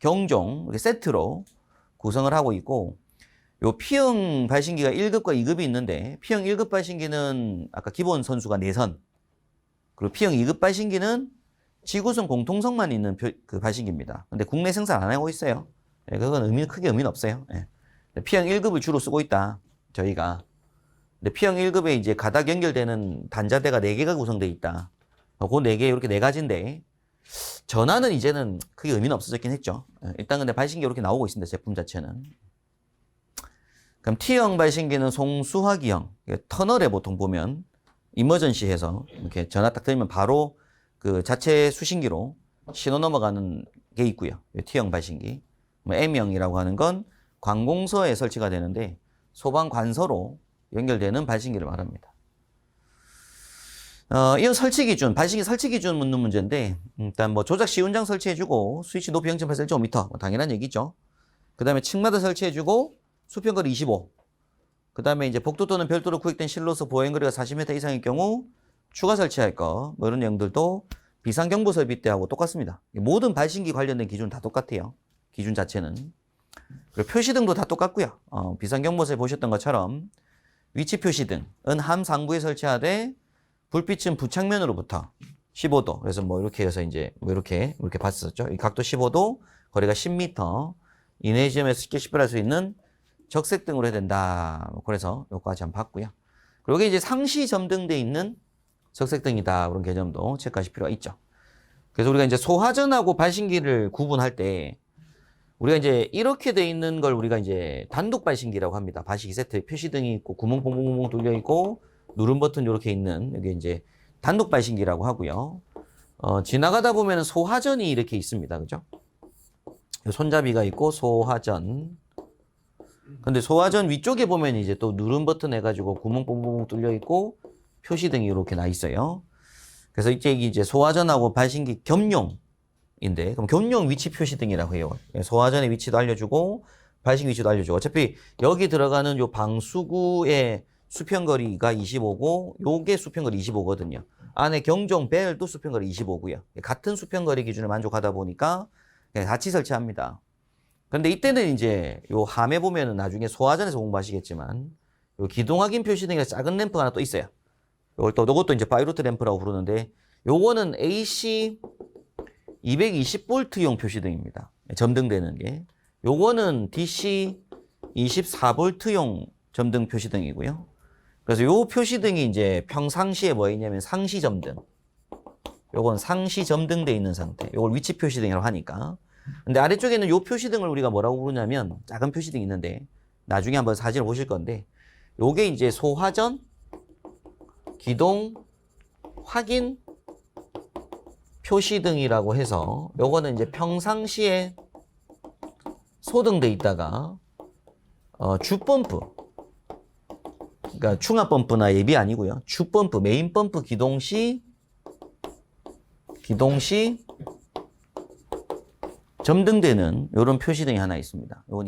경종 이렇게 세트로 구성을 하고 있고 요 P형 발신기가 1급과 2급이 있는데 P형 1급 발신기는 아까 기본 선수가 4선 그리고 P형 2급 발신기는 지구선 공통선만 있는 표- 그 발신기입니다. 근데 국내 생산 안 하고 있어요. 예, 그건 의미 크게 의미는 없어요. 예. P형 1급을 주로 쓰고 있다. 저희가. 근데 P형 1급에 이제 가닥 연결되는 단자대가 4개가 구성되어 있다. 어, 그 4개 이렇게 네 가지인데 전화는 이제는 크게 의미는 없어졌긴 했죠. 예, 일단 근데 발신기 이렇게 나오고 있습니다. 제품 자체는. 그럼 T형 발신기는 송수화기형, 터널에 보통 보면 이머전시해서 이렇게 전화 딱 들면 바로 그 자체 수신기로 신호 넘어가는 게 있고요. 이 T형 발신기. 뭐 M형이라고 하는 건 관공서에 설치가 되는데 소방 관서로 연결되는 발신기를 말합니다. 어, 이건 설치 기준, 발신기 설치 기준 묻는 문제인데, 일단 뭐 조작 시운장 설치해주고, 스위치 높이 0.8 1.5m, 뭐 당연한 얘기죠. 그 다음에 층마다 설치해주고, 수평거리 25. 그 다음에 이제 복도 또는 별도로 구획된 실로서 보행거리가 40m 이상일 경우, 추가 설치할 거, 뭐 이런 내용들도 비상경보 설비 때하고 똑같습니다. 모든 발신기 관련된 기준 다 똑같아요. 기준 자체는. 그리고 표시등도 다 똑같고요. 어, 비상경보서에 보셨던 것처럼, 위치 표시등은 함 상부에 설치하되, 불빛은 부착면으로부터 15도. 그래서 뭐 이렇게 해서 이제 뭐 이렇게 이렇게 봤었죠. 이 각도 15도, 거리가 10m 이내 지점에서 쉽게 식별할 수 있는 적색 등으로 해야 된다. 뭐 그래서 요거까지 한번 봤고요. 그리고 이제 상시 점등돼 있는 적색 등이다. 그런 개념도 체크하실 필요가 있죠. 그래서 우리가 이제 소화전하고 발신기를 구분할 때 우리가 이제 이렇게 돼 있는 걸 우리가 이제 단독 발신기라고 합니다. 발신기 세트에 표시등이 있고 구멍 뽕뽕뽕 뚫려 있고 누른 버튼 이렇게 있는 여기 이제 단독 발신기라고 하고요. 어, 지나가다 보면 소화전이 이렇게 있습니다. 그죠? 손잡이가 있고 소화전. 근데 소화전 위쪽에 보면 이제 또 누른 버튼 해가지고 구멍 뽕뽕뽕 뚫려 있고 표시등이 이렇게 나 있어요. 그래서 이제 이게 이제 소화전하고 발신기 겸용인데 그럼 겸용 위치 표시등이라고 해요. 예, 소화전의 위치도 알려주고 발신기 위치도 알려주고 어차피 여기 들어가는 요 방수구의 수평거리가 25고 요게 수평거리 25거든요. 안에 경종 벨도 수평거리 25고요. 같은 수평거리 기준을 만족하다 보니까 같이 설치합니다. 근데 이때는 이제 요 함에 보면은 나중에 소화전에서 공부하시겠지만 요 기동 확인 표시등이라 작은 램프가 하나 또 있어요. 요걸 또 요것도 이제 파이로트 램프라고 부르는데 요거는 AC 220V용 표시등입니다. 점등되는 게. 요거는 DC 24V용 점등 표시등이고요. 그래서 요 표시등이 이제 평상시에 뭐 있냐면 상시 점등. 요건 상시 점등돼 있는 상태. 요걸 위치 표시등이라고 하니까. 근데 아래쪽에는 요 표시등을 우리가 뭐라고 부르냐면 작은 표시등이 있는데 나중에 한번 사진을 보실 건데 요게 이제 소화전, 기동, 확인, 표시등이라고 해서 요거는 이제 평상시에 소등돼 있다가 어, 주펌프 그러니까 충합 펌프나 예비 아니고요. 주 펌프, 메인 펌프 기동 시 기동 시 점등되는 이런 표시 등이 하나 있습니다. 이건